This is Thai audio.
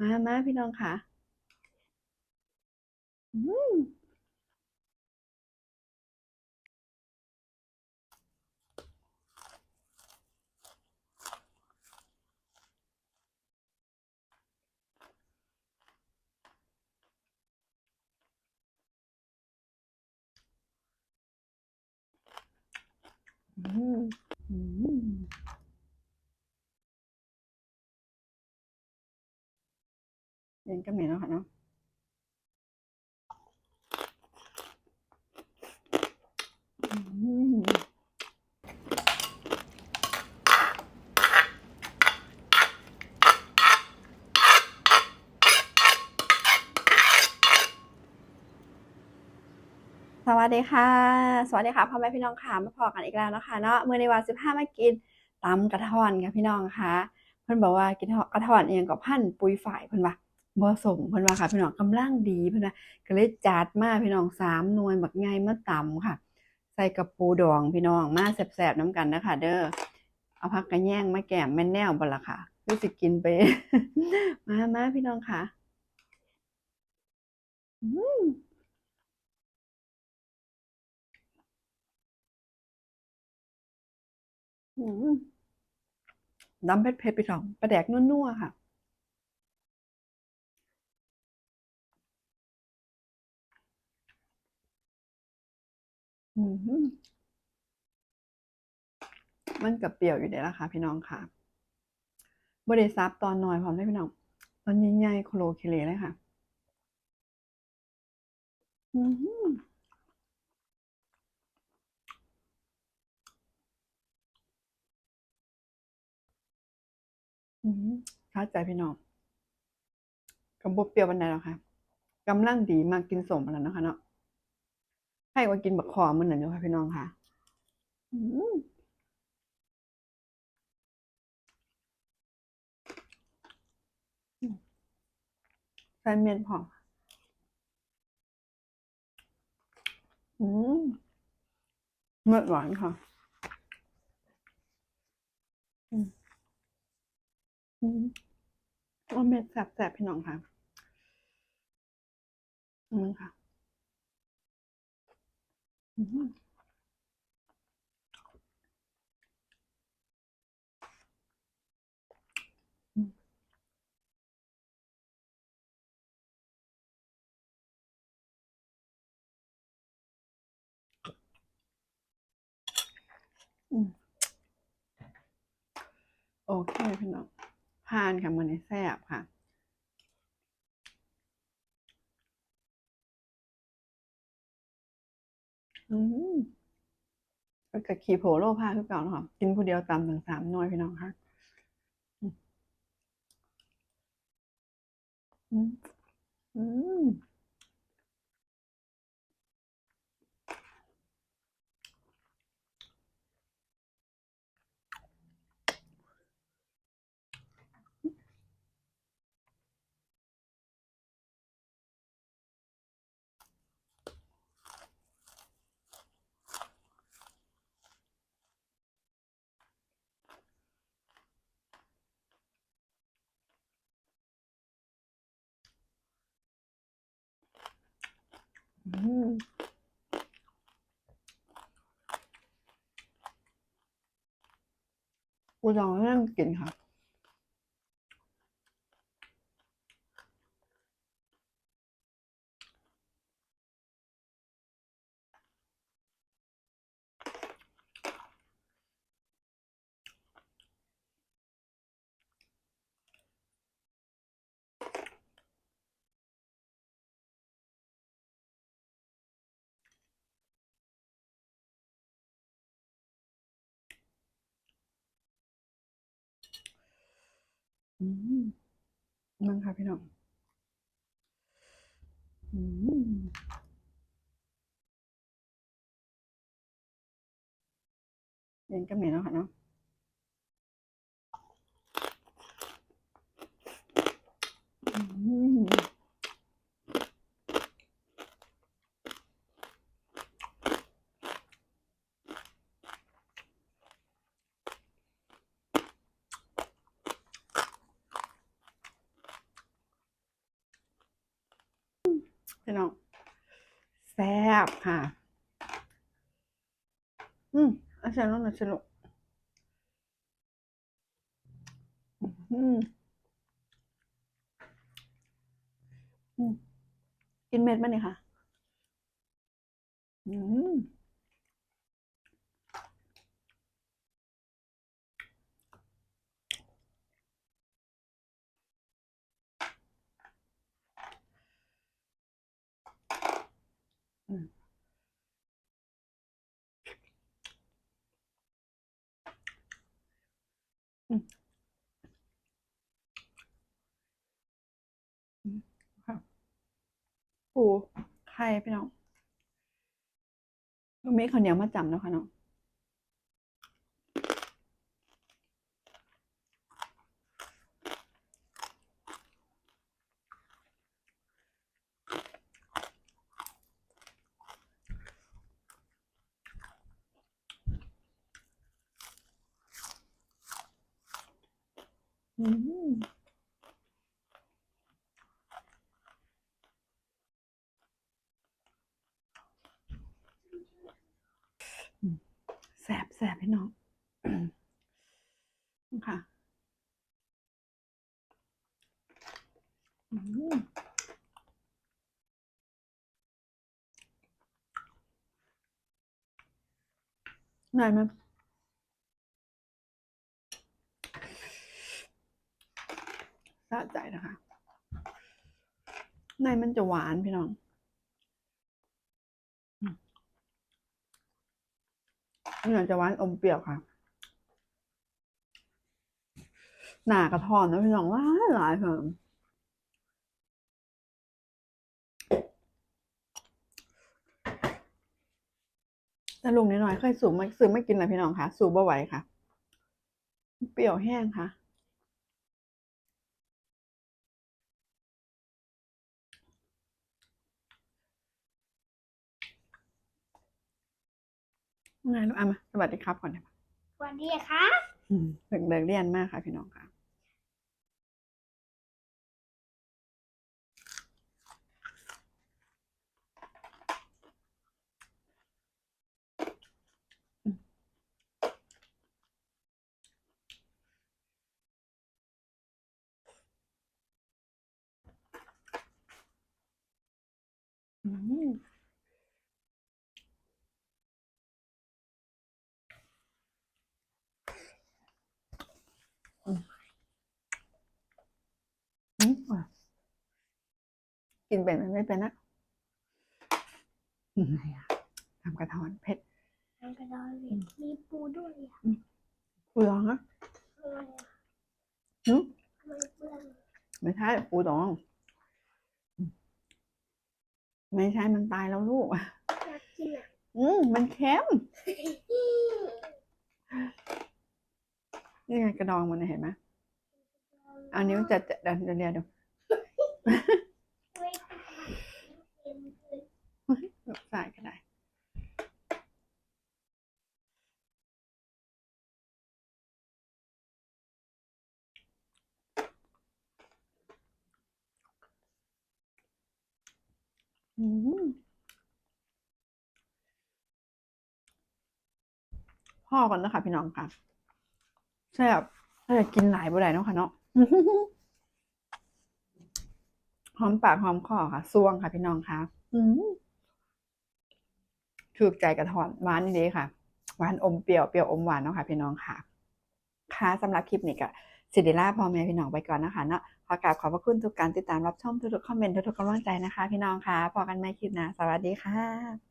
มามาพี่น้องค่ะอืมอืม เย็นก็เหม็นแล้วค่ะเนาะสวัสดีค่ะ สวัสดีค่ะพ่อแม่พี่น้องค่ะมาพอกันอีกแล้วนะคะเนาะเมื้อในวันสิบห้ามากินตำกระท่อนค่ะพี่น้องค่ะ เพิ่อนบอกว่ากินกระท่อนเองกับพันปุยฝ่ายเพิ่อนว่า บ่สมเพิ่นว่าค่ะพี่น้องกำลังดีเพิ่นว่าก็เลยจัดมาพี่น้องสามหน่วยบักใหญ่มาต่ำค่ะ ใส่กับปูดองพี่น้องมาแซ่บๆน้ำกันนะคะเด้อเอาผักกระแยงมาแกมแม่นแนวบ่ล่ะค่ะคือสิกินไป มามาพี่น้องค่ะอืมน้ำเผ็ดเผ็ดไปสองปลาแดกนัวๆค่ะ มันกับเปรี้ยวอยู่เด้ละค่ะ พี่น้องค่ะบริซับตอนน้อยพร้อมได้พี่น้อง ตอนใหญ่ๆโคโลเคเลเลยค่ะอืมอืมเข้าใจพี่น้องกับบเปรี้ยวบันไดแล้วค่ะกำลังดีมากกินสมแล้วนะคะเนาะ ให้ว่ากินบักคอมันหน่อยดียวค่ะพี่น้องค่ะใส่เมียนพออืมเมื่อหวานค่ะอืมอืมว่าเม็ดแสบๆพี่น้องค่ะ อืมค่ะ โอเคพี่น้องผ่านค่ะมันนี้แซ่บค่ะ อืมก็ขี่โผล่โลผ้าคือเก่าเนาะค่ะกินผู้เดียวตำถึงสามหน่วยพี่น้องค่ะอืมอืม อืมอืมกูจองนั่งกินค่ะ อืมนั่งค่ะพี่น้องอืมเย็นก็เหม็นแล้วค่ะเนาะอืม พี่น้องแซ่บค่ะ อืมอาจารย์น้องน่อยสนุกอืมอืมกินเม็ดมั้ยเนี่ยค่ะ อืม อืม อืม อืมค่ะ ปูไข่พี่น้องมีข้าวเหนียวมาจำแล้วค่ะเนาะอืม แซ่บแซ่บพี่น้องค่ะหน่อยไหม สะใจนะคะ ในมันจะหวานพี่น้องเนื้อจะหวานอมเปรี้ยวค่ะ หนากระทอนนะพี่น้องหลายหลายค่ะแต่ลุงนิดหน่อยเคยสูบไม่ซื้อไม่กินเลยพี่น้องค่ะ สูบบ่ไหวค่ะ เปรี้ยวแห้งค่ะ ไงลูกอะมาสวัสดีครับก่อนนะสวัสดีครับ อืมเด็กเด็กเรียนมากค่ะพี่น้องค่ะ อืมอืมอืมอะ กินเป็นไหมไม่เป็นนะอืมทำกระท้อนเผ็ดทางกระดอนเหล็กมีปูด้วยอะปูดองนะทำไมอะหืมทำไมเปื้อนไม่ใช่ปูดองอืมไม่ใช่มันตายแล้วลูกอยากกินอะอืมมันเค็มนี่ไงกระดองมันน่ะเห็นไหมเอานิ้วจะจะเดี๋ยวเดี๋ยวเดี๋ยวเดี๋ยว ไม่เค็มเลย ใส่ก็ได้อืมพ่อก่อนนะคะ พี่น้องค่ะแซ่บถ้าอยากกินหลายบ่ได้เนาะค่ะเนาะหอมปากหอมคอค่ะซวงค่ะพี่น้องค่ะ อืม ถูกใจกระถอนหวานนี่เดีค่ะหวานอมเปรี้ยวเปรี้ยวอมหวานเนาะค่ะพี่น้องค่ะ ค่ะสำหรับคลิปนี้ก็สิเดล่าพ่อแม่พี่น้องไปก่อนนะคะเนาะขอกราบขอบพระคุณทุกการติดตามรับชมทุกๆคอมเมนต์ทุกๆกำลังใจนะคะ พี่น้องค่ะพอกันใหม่คลิปหนะสวัสดีค่ะ